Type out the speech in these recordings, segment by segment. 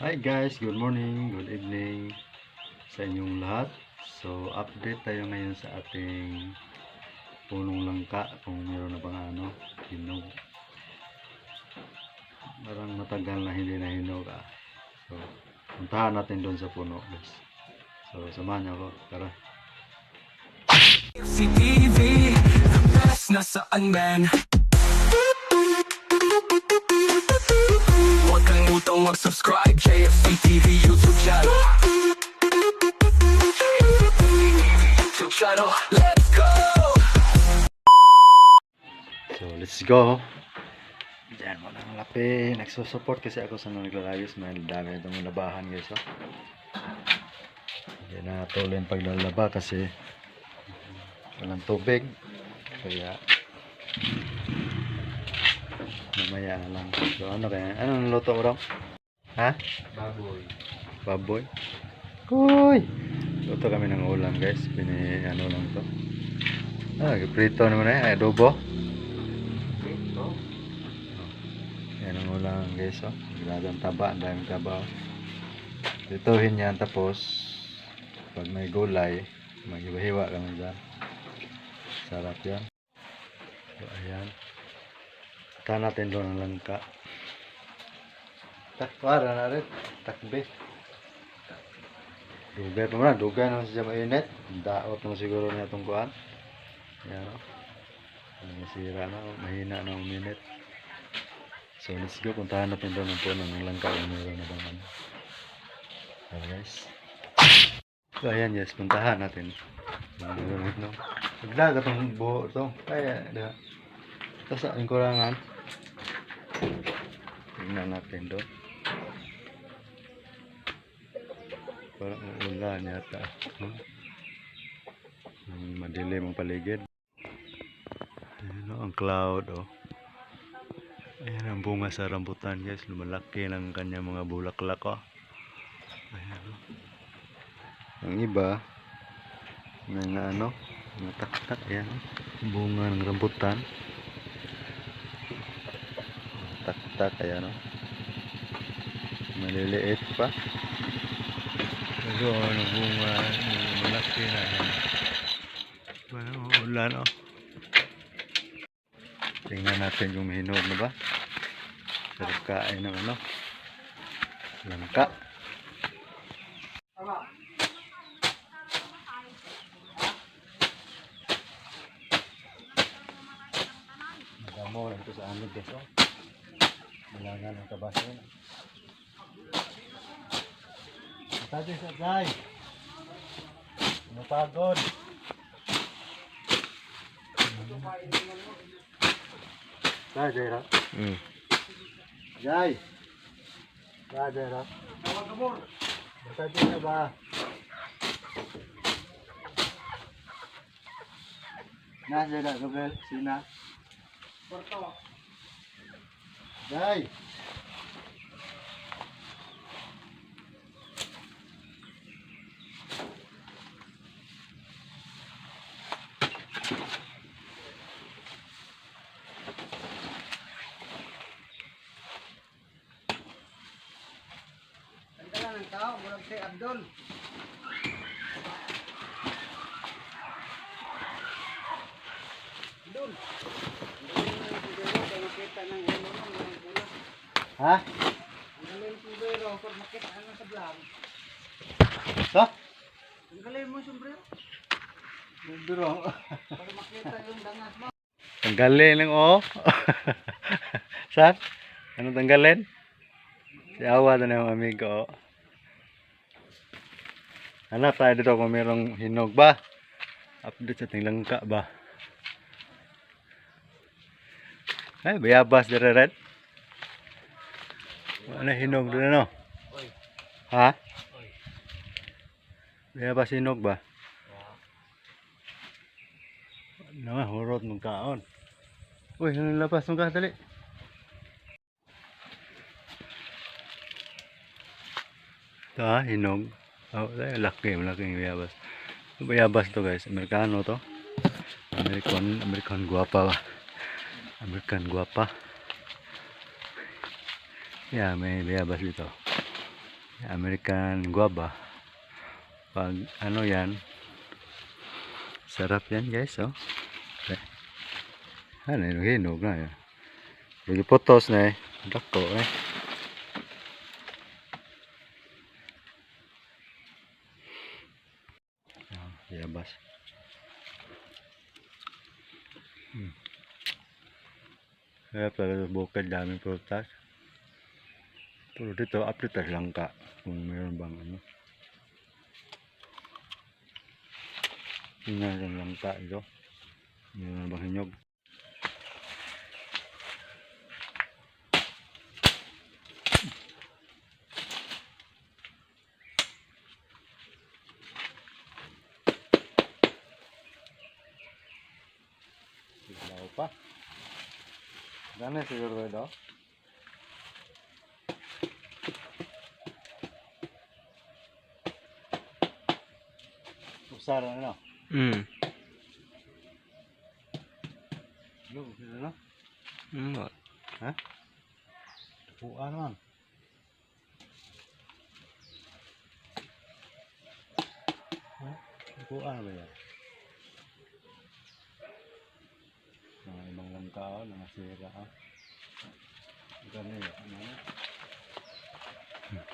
Hi guys, good morning, good evening sa inyong lahat. So, update tayo ngayon sa ating punong langka kung meron na bang ano, hinog. Parang matagal na hindi na hinog ah. So, puntahan natin doon sa puno guys. So, samahan niyo ako. Tara. CTV, the best nasaan man kang utong mag-subscribe JFC TV YouTube channel YouTube channel Let's go! So, let's go. Diyan mo ng lapi. Nagsusupport kasi ako sa naglalayos. May dami itong labahan guys. Oh. Hindi na tulin pag lalaba kasi walang tubig. Kaya mamaya na lang. So, ano kaya? Anong luto mo raw? Ha? Baboy Baboy? Uy! Luto kami ng ulam guys. Pini ano lang to. Ah, prito naman na yan. Adobo. Ito Yan ang ulam guys, oh. Gragang taba, ang daming taba. oh. Dituhin yan tapos pag may gulay, maghiwa-hiwa kami dyan. Sarap yan. So, ayan. Tahan natin doon ang langka. Takwara na rin. Takbe. Dugay pa man. Dugay naman siya mainit. Daot naman siguro niya itong kuhan. Yan o. Nasira na. Mahina na uminit. So let's go, puntahan natin doon puno ng langka kung meron na ano. So guys. So ayan guys, puntahan natin. Nagdagat ang buho ito. Kaya, da. Tapos ang kurangan. Tingnan natin doon. Parang ulan yata. Hmm? Madilim ang paligid. Ayan o, ang cloud oh. Ayan ang bunga sa rambutan guys. Lumalaki ng kanyang mga bulaklak oh. Ayan oh. Ang iba, may na ano, mga taktak. Ayan. Bunga ng rambutan. Taktak, ayan oh. Maliliit pa. Pero ano, bunga, malaki na. Ulan oh. Tingnan natin kung hinog na ba. Sarap kain ng ano. Langka. Damo lang ito sa amin guys. Oh. Malangan ang kabaso na. Tadi sa Jai. Mapagod. Jai, Jai, Rat. mm. Jai. Jai, Jai, Rat. Basta na ba? Nasa na, Gabriel, sina. Jai. Tanggalan ng tao, murag si Abdul. Abdul. Ang makita ng ano mo, ng pula. Ha? Ang galing sombrero, pag makita ano sa vlog. So? Ang galing mo sombrero, para makita yung dangas mo. Tanggalin lang oh. Saan? Ano tanggalin? Si Awa na yung amigo. Hanap tayo dito kung mayroong hinog ba. Update sa ating langka ba. Ay, bayabas dire red. Ano hinog doon ano? Ha? Bayabas hinog ba? Ano nga, hurot mong kaon. Uy, ano labas mong ka, dali. Ito ha, hinog. Oh, ay, laki, malaking bayabas. Bayabas to guys, Amerikano to. American, American guapa. American guapa. Yeah, may bayabas dito. American guava. Pag ano yan, sarap yan guys, oh. Okay. Ano yun, hinog na yan. Lagi potos na eh. Dako eh. Yabas. Hmm. Kaya pala bukid daming prutas. Pero dito, apritas lang ka. Kung mayroon bang ano. Tingnan lang ka ito. Mayroon bang hinyog. Gana siguro ito. Usaran ano? Hmm. Lu, ano? Hmm. Ha? Tupuan man. Ha? Tupuan ba yan? Mga ibang langkao, mga sira ah. Ganun yun.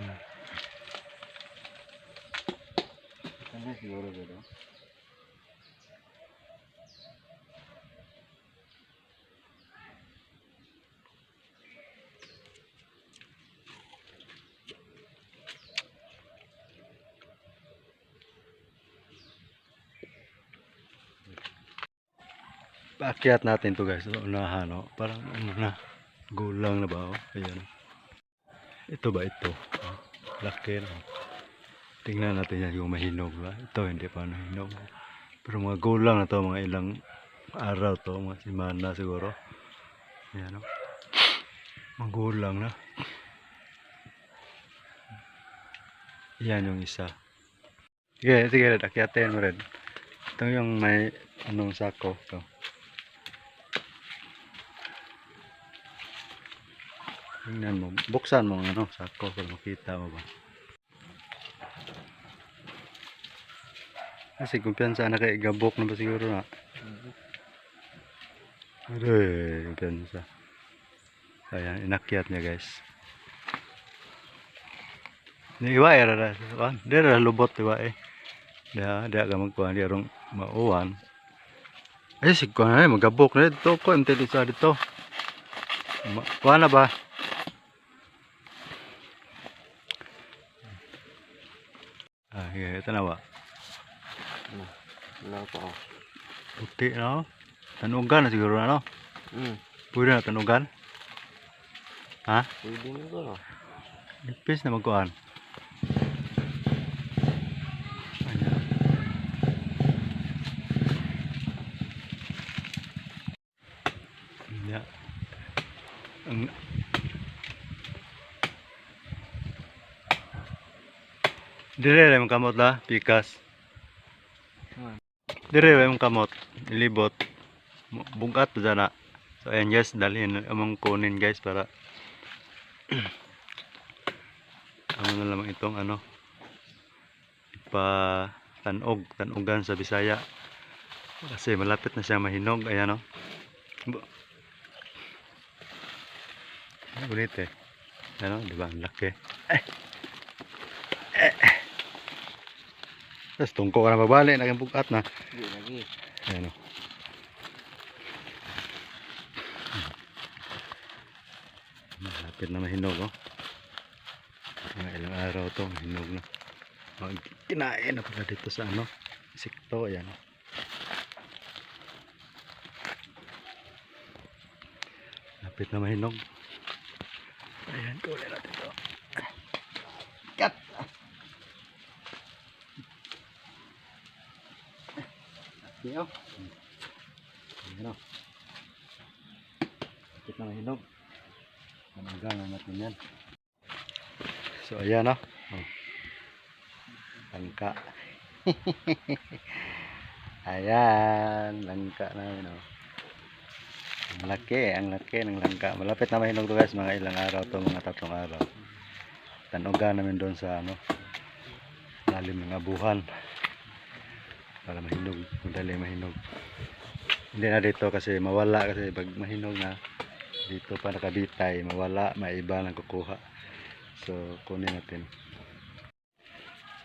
Ano? Ano siguro dito? Paakyat natin to guys. Sa unahan, no? Parang ano na. Gulang na ba? Oh? Ayan. Ito ba ito? Oh, Laki no? Tingnan natin yan yung mahinog ba? Ito hindi pa nahinog. Pero mga gulang na to. Mga ilang araw to. Mga simana siguro. Ayan no? Mga gulang na. Yan yung isa. Sige, sige. Akyatin mo rin. Ito yung may anong sako. Ito. Tingnan mo. Buksan mo ano, sako para makita mo ba. Kasi kumpiyansa na kay gabok na ba siguro na. Aray, kumpiyansa. Ayan, inakyat niya guys. Niiwa eh, rara. Di rara lubot, diba eh. Dia, dia ka magkuhan, di arong mauwan. Ay, si kuhan na, magabok na dito ko, MT sa dito. Ma- Kuha na ba? Yeah, ito na ba? Wala pa. Puti na, no? Tanugan na siguro na, no? Hmm. Pwede na tanugan? Ha? Pwede na ba? Nipis na magkuhan. Ayan. Yeah. Ang Dire rin kamot la, pikas. Dire rin kamot, ilibot. Bu- Bungkat pa na. So ayan guys, dalhin among kunin guys para ano na lamang itong ano ipa tanog, tanugan sa Bisaya. Kasi malapit na siya mahinog, ayan o. Bu- Ulit eh. Ano, di ba? Ang laki. Eh. Tapos tungko ka na mabalik, naging bukat na. Hindi lagi. Ayan o. Malapit na mahinog o. Mga ilang araw to, mahinog na. Mag kinain na pala dito sa ano, sikto, ayan o. Lapit na mahinog. Ayan, kunin natin to. Ayan o. Ayan o. Lapit na mahinog. Mananggang na natin yan. So ayan o. Oh. Langka. ayan. Langka namin o. Ang laki. Ang laki ng langka. Malapit na mahinog to guys. Mga ilang araw to. Mga tatlong araw. tanugan namin doon sa ano lalim ng abuhan para mahinog. Madali mahinog. Hindi na dito kasi mawala kasi pag mahinog na dito pa nakabitay mawala may iba nang kukuha so kunin natin.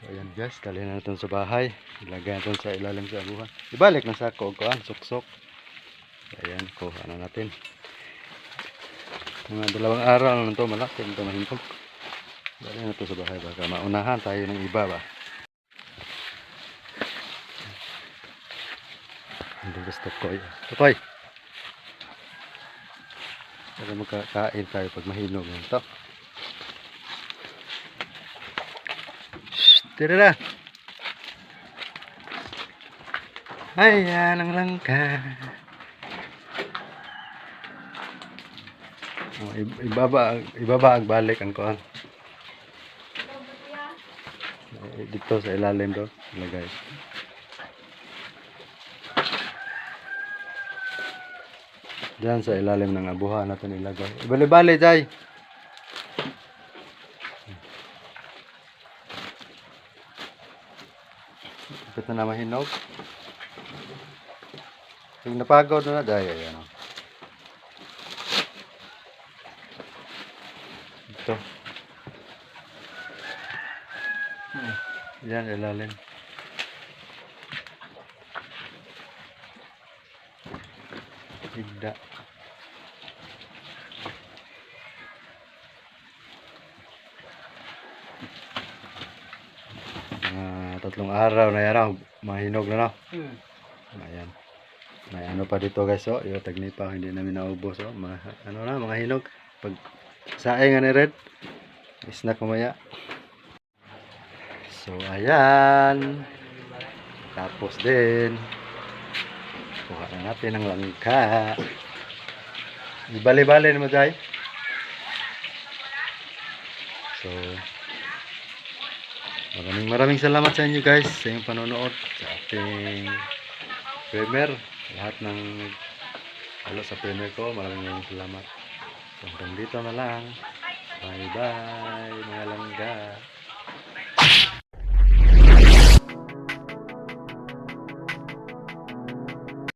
So ayan guys. Dali na natin sa bahay. Ilagay natin sa ilalim sa abuhan ibalik na sa kukuhan suksok. Ayan kuha na natin. Mga dalawang araw na to malaki ito mahinog. Dali na ito sa bahay baka maunahan tayo ng iba ba hindi gusto ko tukoy para magkakain tayo pag mahinog ng to Shhh, tira na! Ayan ang langka. Oh, ibaba ibaba ang balik ang kuan dito sa ilalim do ilagay Diyan sa ilalim ng abuhan natin ilagay. Ibali-bali, Jay. Ito na mahinog. Yung napagod na Jay. Ayan. oh. Ito. Hmm. Yan, ilalim. Higda. Mga tatlong araw na yan, ah, mahinog na na. Hmm. Ayan. May ano pa dito guys, oh. Yung tagnipa, hindi namin naubos, oh. Mga, ano na, mga hinog. Pag saing ni Red, snack mamaya. So, ayan. Tapos din. Kuha na natin ang langka. Ibali-bali naman tayo. So, maraming maraming salamat sa inyo guys sa inyong panonood sa ating premier. Lahat ng halo sa premier ko, maraming maraming salamat. So, hanggang dito na lang. Bye bye mga langga.